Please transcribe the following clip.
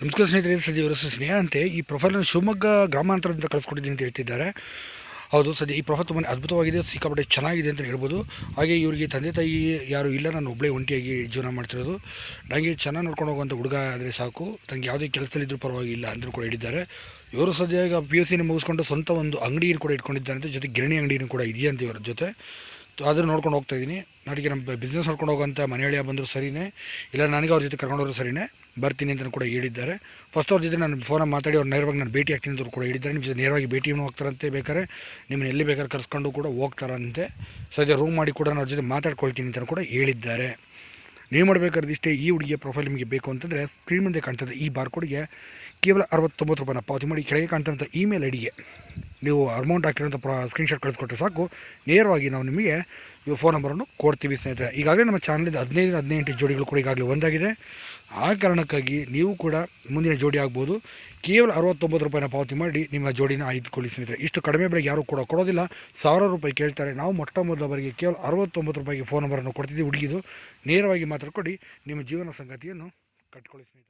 ನಮಸ್ಕಾರ ಸ್ನೇಹಿತರೆ ಸದ್ಯ ಇವರು ಸ್ನೇಹ ಅಂತೆ ಈ ಪ್ರೊಫೈಲನ್ನು ಶಿವಮೊಗ್ಗ ಗ್ರಾಮಾಂತರದಿಂದ ಕಳಿಸ್ಕೊಟ್ಟಿದ್ದೀನಿ ಅಂತ ಹೇಳ್ತಿದ್ದಾರೆ. ಹೌದು, ಸದ್ಯ ಈ ಪ್ರೊಫೈಲ್ ತುಂಬಾ ಅದ್ಭುತವಾಗಿದೆ. ಸಿಕ್ಕಾಪಟ್ಟೆ ಚೆನ್ನಾಗಿದೆ ಅಂತ ಹೇಳ್ಬೋದು. ಹಾಗೆ ಇವರಿಗೆ ತಂದೆ ತಾಯಿ ಯಾರು ಇಲ್ಲ, ನಾನು ಒಬ್ಬಳೇ ಒಂಟಿಯಾಗಿ ಜೀವನ ಮಾಡ್ತಿರೋದು. ನನಗೆ ಚೆನ್ನಾಗಿ ನೋಡ್ಕೊಂಡು ಹೋಗುವಂಥ ಹುಡುಗ ಆದರೆ ಸಾಕು. ನನಗೆ ಯಾವುದೇ ಕೆಲಸದಲ್ಲಿದ್ದರೂ ಪರವಾಗಿಲ್ಲ ಅಂದರೂ ಕೂಡ ಹೇಳಿದ್ದಾರೆ. ಇವರು ಸದ್ಯ ಈಗ ಪಿ ಯು ಸಿನ ಮುಗಿಸ್ಕೊಂಡು ಸ್ವಂತ ಒಂದು ಅಂಗಡಿಯನ್ನು ಕೂಡ ಇಟ್ಕೊಂಡಿದ್ದಾರೆ ಜೊತೆ ಗಿರಣಿ ಅಂಗಡಿನೂ ಕೂಡ ಇದೆಯಂತೆ ಇವರ ಜೊತೆ. ಅದನ್ನು ನೋಡ್ಕೊಂಡು ಹೋಗ್ತಾ ಇದ್ದೀನಿ. ನಾಡಿಗೆ ನಮ್ಮ ಬಿಸ್ನೆಸ್ ನೋಡ್ಕೊಂಡು ಹೋಗೋಂಥ ಮನೆಯಳಿಯ ಬಂದರೂ ಸರಿಯೇ ಇಲ್ಲ, ನನಗೆ ಅವ್ರ ಜೊತೆ ಕರ್ಕೊಂಡು ಹೋದ್ರು ಸರಿಯೇ ಬರ್ತೀನಿ ಅಂತ ಕೂಡ ಹೇಳಿದ್ದಾರೆ. ಫಸ್ಟ್ ಅವ್ರ ಜೊತೆ ನಾನು ಫೋನಲ್ಲಿ ಮಾತಾಡಿ ಅವ್ರು ನೇರವಾಗಿ ನಾನು ಭೇಟಿ ಆಗ್ತೀನಿ ಅಂತ ಕೂಡ ಹೇಳಿದ್ದಾರೆ. ನಿಮ್ಮ ಜೊತೆ ನೇರವಾಗಿ ಭೇಟಿನೂ ಹೋಗ್ತಾರಂತೆ ಬೇಕಾದ್ರೆ ನಿಮ್ಮನ್ನ ಎಲ್ಲಿ ಬೇಕಾದ್ರೆ ಕರ್ಸ್ಕೊಂಡು ಕೂಡ ಹೋಗ್ತಾರಂತೆ. ಸದ್ಯ ರೂಮ್ ಮಾಡಿ ಕೂಡ ನಾನು ಅವ್ರ ಜೊತೆ ಮಾತಾಡ್ಕೊಳ್ತೀನಿ ಅಂತ ಕೂಡ ಹೇಳಿದ್ದಾರೆ. ನೀವು ಮಾಡಬೇಕಾದ್ರೆ ಇಷ್ಟೇ ಈ ಹುಡುಗಿಯ ಪ್ರೊಫೈಲ್ ನಿಮಗೆ ಬೇಕು ಅಂತಂದರೆ ಸ್ಕ್ರೀನ್ ಮುಂದೆ ಕಾಣ್ತದೆ. ಈ ಬಾರ್ಕೋಡ್ಗೆ ಕೇವಲ ಅರವತ್ತೊಂಬತ್ತು ರೂಪಾಯಿನ ಪಾವತಿ ಮಾಡಿ ಕೆಳಗೆ ಕಾಣ್ತಂಥ ಇಮೇಲ್ ಐಡಿಗೆ. ನೀವು ಅಮೌಂಟ್ ಹಾಕಿರೋಂಥ ಪ್ರ ಸ್ಕ್ರೀನ್ಶಾಟ್ ಕಳಿಸ್ಕೊಟ್ರೆ ಸಾಕು. ನೇರವಾಗಿ ನಾವು ನಿಮಗೆ ಈ ಫೋನ್ ನಂಬರನ್ನು ಕೊಡ್ತೀವಿ ಸ್ನೇಹಿತರೆ. ಈಗಾಗಲೇ ನಮ್ಮ ಚಾನಲಿಂದ ಹದಿನೈದು, ಹದಿನೆಂಟು ಜೋಡಿಗಳು ಕೂಡ ಈಗಾಗಲೇ ಒಂದಾಗಿದೆ. ಆ ಕಾರಣಕ್ಕಾಗಿ ನೀವು ಕೂಡ ಮುಂದಿನ ಜೋಡಿ ಆಗ್ಬೋದು. ಕೇವಲ ಅರವತ್ತೊಂಬತ್ತು ರೂಪಾಯಿನ ಪಾವತಿ ಮಾಡಿ ನಿಮ್ಮ ಜೋಡಿನ ಆಯ್ದುಕೊಳ್ಳಿ ಸ್ನೇಹಿತರೆ. ಇಷ್ಟು ಕಡಿಮೆ ಬೆಲೆಗೆ ಯಾರೂ ಕೂಡ ಕೊಡೋದಿಲ್ಲ. ಸಾವಿರ ರೂಪಾಯಿ ಕೇಳ್ತಾರೆ. ನಾವು ಮೊಟ್ಟ ಮೊದಲವರಿಗೆ ಕೇವಲ ಅರವತ್ತೊಂಬತ್ತು ರೂಪಾಯಿಗೆ ಫೋನ್ ನಂಬರನ್ನು ಕೊಡ್ತಿದ್ದೀವಿ ಹುಡುಗಿದು. ನೇರವಾಗಿ ಮಾತಾಡ್ಕೊಡಿ ನಿಮ್ಮ ಜೀವನ ಸಂಗತಿಯನ್ನು ಕಟ್ಕೊಳ್ಳಿ ಸ್ನೇಹಿತರೆ.